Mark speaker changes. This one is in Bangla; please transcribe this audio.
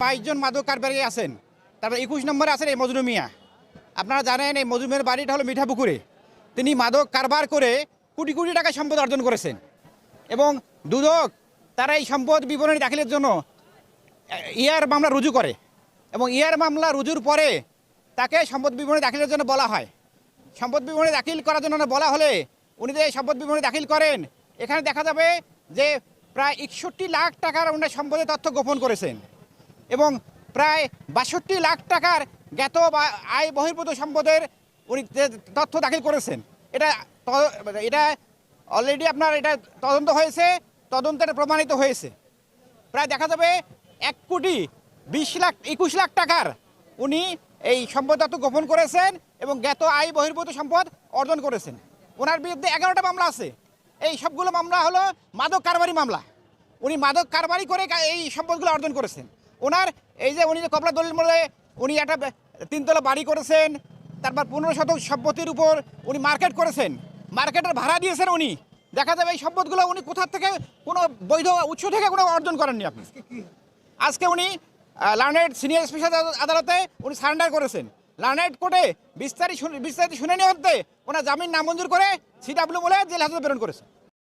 Speaker 1: বাইশজন মাদক কারবারি আছেন। তারপর একুশ নম্বরে আছেন এই মজনু মিয়া। আপনারা জানেন এই মজনু মিয়ার বাড়িটা হলো মিঠাপুকুরে। তিনি মাদক কারবার করে কোটি কোটি টাকা সম্পদ অর্জন করেছেন। এবং দুদক তারা এই সম্পদ বিবরণী দাখিলের জন্য ইয়ার মামলা রুজু করে। এবং ইয়ার মামলা রুজুর পরে তাকে সম্পদ বিবরণী দাখিলের জন্য বলা হয়। সম্পদ বিবরণী দাখিল করার জন্য বলা হলে উনি যে সম্পদ বিবরণী দাখিল করেন, এখানে দেখা যাবে যে প্রায় একষট্টি লাখ টাকার উনি সম্পদের তথ্য গোপন করেছেন। এবং প্রায় বাষট্টি লাখ টাকার জ্ঞাত বা আয় বহির্ভূত সম্পদের তথ্য দাখিল করেছেন। এটা এটা অলরেডি আপনার এটা তদন্ত হয়েছে, তদন্তের প্রমাণিত হয়েছে। প্রায় দেখা যাবে এক কোটি বিশ লাখ, একুশ লাখ টাকার উনি এই সম্পদ তত্ত্ব গোপন করেছেন এবং জ্ঞাত আয় বহির্ভূত সম্পদ অর্জন করেছেন। ওনার বিরুদ্ধে এগারোটা মামলা আছে। এই সবগুলো মামলা হলো মাদক কারবারি মামলা। উনি মাদক কারবারি করে এই সম্পদগুলো অর্জন করেছেন। ওনার এই যে উনি যে কপলা দলিল মধ্যে উনি একটা তিনতলা বাড়ি করেছেন, তারপর পনেরো শতক সম্পত্তির উপর উনি মার্কেট করেছেন। মার্কেটের ভাড়া দিয়েছেন উনি। দেখা যাবে এই সম্পদগুলো উনি কোথা থেকে কোনো বৈধ উৎস থেকে কোনো অর্জন করেননি আপনি। আজকে উনি লার্নেড সিনিয়র স্পেশাল আদালতে উনি সারেন্ডার করেছেন। লার্নেড কোর্টে বিস্তারিত বিস্তারিত শুনানি হতে ওনার জামিন নামঞ্জুর করে সিডাব্লিউ বলে জেল হাজতে প্রেরণ করেছে।